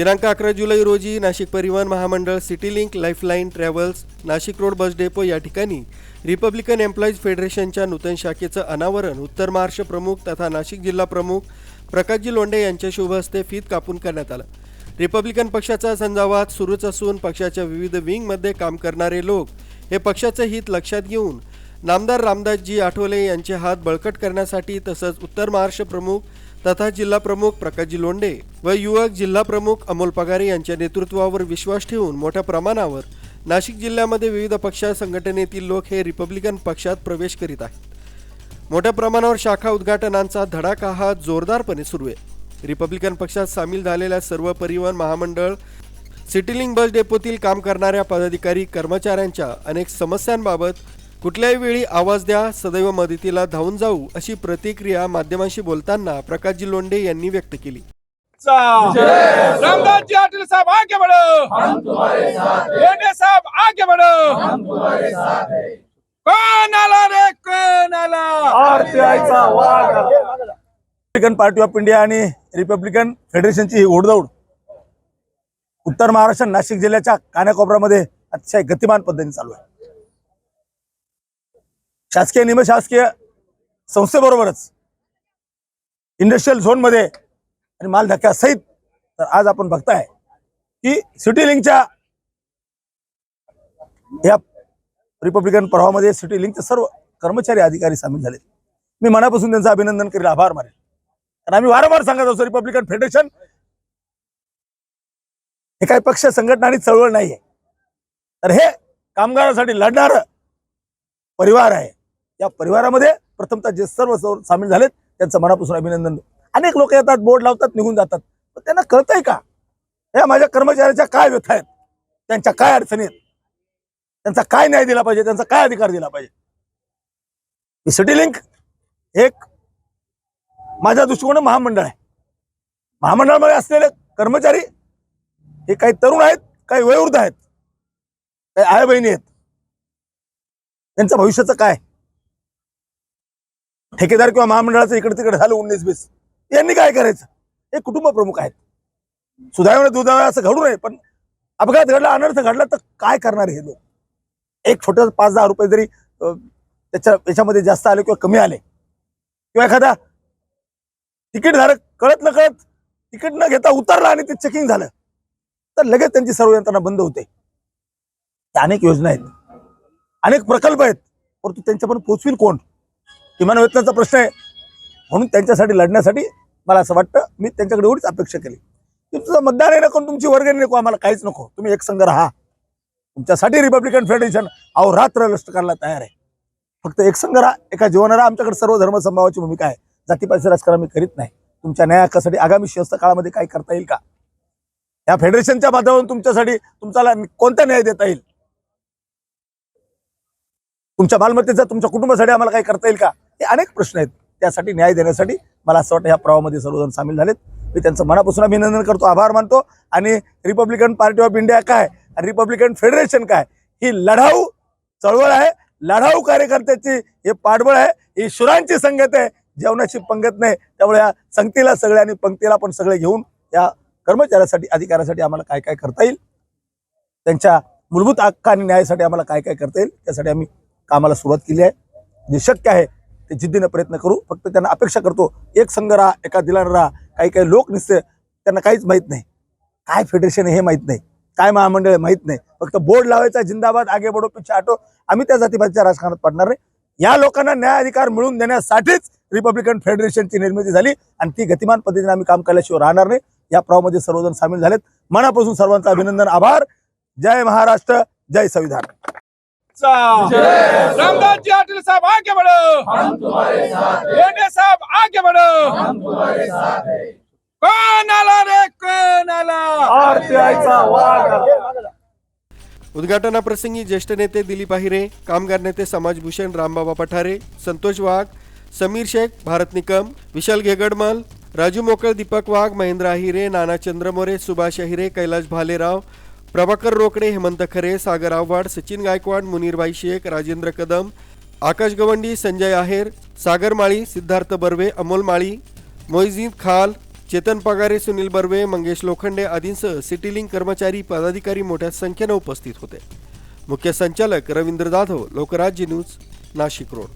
दिनांक अकरा जुलै रोजी नाशिक परिवहन महामंडळ city link lifeline travels Nashik road bus depot या ठिकाणी रिपब्लिकन एम्प्लॉईज फेडरेशनच्या नूतन शाखेचं अनावरण. उत्तर महाराष्ट्र प्रमुख तथा नाशिक जिल्हा प्रमुख प्रकाशजी लोंढे यांच्या शुभ हस्ते फीत कापून करण्यात आलं. रिपब्लिकन पक्षाचा संजावात सुरूच असून पक्षाच्या विविध विंगमध्ये काम करणारे लोक हे पक्षाचं हित लक्षात घेऊन नामदार रामदासजी आठवले यांचे हात बळकट करण्यासाठी तसंच उत्तर महाराष्ट्र प्रमुख तथा जिल्हा प्रमुख प्रकाशजी लोंडे व युवक जिल्हा प्रमुख अमोल पगारे यांच्या नेतृत्वावर विश्वास ठेवून मोठ्या प्रमाणावर नाशिक जिल्ह्यामध्ये विविध पक्ष संघटनेतील लोक हे रिपब्लिकन पक्षात प्रवेश करीत आहेत. मोठ्या प्रमाणावर शाखा उद्घाटनांचा धडाका हा जोरदारपणे सुरू आहे. रिपब्लिकन पक्षात सामील झालेल्या सर्व परिवहन महामंडळ सिटीलिंग बस डेपोतील काम करणाऱ्या पदाधिकारी कर्मचाऱ्यांच्या अनेक समस्यांबाबत कुठल्याही वेळी आवाज द्या सदैव मदतीला धावून जाऊ अशी प्रतिक्रिया माध्यमांशी बोलताना प्रकाशजी लोंढे यांनी व्यक्त केली. रामदास जी अटल साहब आगे बढ़ो. हम तुम्हारे साथ लोंढे साहब आगे बढ़ो. हम तुम्हारे साथ कौन आला रे आला आरटीआयचा रिपब्लिकन पार्टी ऑफ इंडिया आणि रिपब्लिकन फेडरेशनची ही ओढदौड. उत्तर महाराष्ट्र नाशिक जिल्ह्याच्या कानाकोपऱ्यामध्ये अतिशय गतिमान पद्धतीने चालू आहे. शासकीय निमशासकीय संस्थेबरोबरच इंडस्ट्रीयल झोनमध्ये आणि माल धक्क्यासहित तर आज आपण बघताय की सिटी लिंकच्या या रिपब्लिकन प्रवाहामध्ये सिटी लिंकचे सर्व कर्मचारी अधिकारी सामील झाले मी मनापासून त्यांचं अभिनंदन करेल आभार मानेल. कारण आम्ही वारंवार सांगत असतो रिपब्लिकन फेडरेशन हे काही पक्ष संघटना आणि चळवळ नाहीये. तर हे कामगारांसाठी लढणार परिवार आहे. या परिवारामध्ये प्रथमतः जे सर्व सामील झालेत त्यांचं मनापासून अभिनंदन अनेक लोक येतात बोर्ड लावतात निघून जातात. पण त्यांना कळतंय का? या माझ्या कर्मचाऱ्याच्या काय व्यथा आहेत? त्यांच्या काय अडचणी आहेत? त्यांचा काय न्याय दिला पाहिजे? त्यांचा काय अधिकार दिला पाहिजे? सिटी लिंक एक माझ्या दृष्टिकोन महामंडळ आहे. महामंडळामध्ये असलेले कर्मचारी हे काही तरुण आहेत काही वयोवृद्ध आहेत काही आया बहिणी आहेत. त्यांचं भविष्याचं काय ठेकेदार किंवा महामंडळाचं इकडे तिकडे झालं उन्नीस बीस. यांनी काय करायचं? हे कुटुंब प्रमुख आहेत. सुधारणे दुधाव्या असं घडू नये पण अपघात घडला अनर्थ घडला तर काय करणार हे लोक? एक छोटं पाच दहा रुपये जरी त्याच्या याच्यामध्ये जास्त आले किंवा कमी आले किंवा एखादा तिकीट धारक कळत न कळत तिकीट न घेता उतरला आणि ते चेकिंग झालं तर लगेच त्यांची सर्व यंत्रणा बंद होते. त्या अनेक योजना आहेत. अनेक प्रकल्प आहेत. परंतु त्यांच्यापर्यंत पोचवील कोण? किमान वेतनाचा प्रश्न आहे. म्हणून त्यांच्यासाठी लढण्यासाठी मला असं वाटतं मी त्यांच्याकडे एवढीच अपेक्षा केली. की तुझं मतदान आहे नको तुमची वर्गणी नको आम्हाला काहीच नको. तुम्ही एक संघ राहा. तुमच्यासाठी रिपब्लिकन फेडरेशन अहोरात्र लष्ट करायला तयार आहे. फक्त एक संघ राहा एका जीवनाला राहा आमच्याकडे सर्व धर्मसंभावाची भूमिका आहे. जातीपातीचं राजकारण मी करीत नाही. तुमच्या न्याय हक्कासाठी आगामी शिस्त काळामध्ये काय करता येईल का? या फेडरेशनच्या माध्यमातून तुमच्यासाठी तुमच्याला कोणता न्याय देता येईल? तुमच्या मालमत्तेचा तुमच्या कुटुंबासाठी आम्हाला काय करता येईल का? हे अनेक प्रश्न आहेत. त्यासाठी न्याय देण्यासाठी मला असं वाटतं या प्रवाहामध्ये सर्वजण सामील झालेत. मी त्यांचं मनापासून अभिनंदन करतो आभार मानतो. आणि रिपब्लिकन पार्टी ऑफ इंडिया काय? आणि रिपब्लिकन फेडरेशन काय? ही लढाऊ चळवळ आहे. लढाऊ कार्यकर्त्याची हे पाठबळ आहे. ही शुरांची संगत आहे. जेवणाची पंगत नाही. त्यामुळे या संगतीला सगळे आणि पंक्तीला पण सगळे घेऊन या कर्मचाऱ्यासाठी अधिकाऱ्यासाठी आम्हाला काय काय करता येईल? त्यांच्या मूलभूत हक्क आणि न्यायासाठी आम्हाला काय काय करता येईल? त्यासाठी आम्ही कामाला सुरुवात केली आहे. जे शक्य आहे ते जिद्दीने प्रयत्न करू फक्त त्यांना अपेक्षा करतो एक संघ राहा एका दिलानं राहा काही काही लोक निसते त्यांना काहीच माहीत नाही. काय फेडरेशन हे माहीत नाही. काय महामंडळ माहीत नाही. फक्त बोर्ड लावायचा जिंदाबाद आगे बडो पिछे आटो आम्ही त्या जातीपातीच्या राजकारणात पडणार नाही या लोकांना न्याय अधिकार मिळवून देण्यासाठीच रिपब्लिकन फेडरेशनची निर्मिती झाली आणि ती गतिमान पद्धतीने आम्ही काम केल्याशिवाय राहणार नाही. या प्रवामध्ये सर्वजण सामील झालेत. मनापासून सर्वांचं अभिनंदन आभार. जय महाराष्ट्र जय संविधान. रामदास जी अटल साहब आगे बढ़ो। हम तुम्हारे साथ लोंढे साहब आगे बढ़ो। हम तुम्हारे साथ कौन आला रे कौन आला आरटीआयचा वाघ। उद्घाटनाप्रसंगी ज्येष्ठ नेते दिलीप आहिरे कामगार नेते समाजभूषण रामबाबा पठारे संतोष वाघ समीर शेख भारत निकम विशाल घेगडमल राजू मोकळ दीपक वाघ महेंद्र आहिरे नाना चंद्रमोरे सुभाष आहिरे कैलाश भालेराव प्रभाकर रोकडे हेमंत खरे सागर आव्हाड सचिन गायकवाड मुनीरबाई शेख राजेंद्र कदम आकाश गवंडी संजय आहेर सागर माळी सिद्धार्थ बर्वे अमोल माळी मोइझीद खाल चेतन पगारे सुनील बर्वे मंगेश लोखंडे आदींसह सिटीलिंग कर्मचारी पदाधिकारी मोठ्या संख्येनं उपस्थित होते. मुख्य संचालक रवींद्र जाधव लोकराज्य न्यूज नाशिक रोड.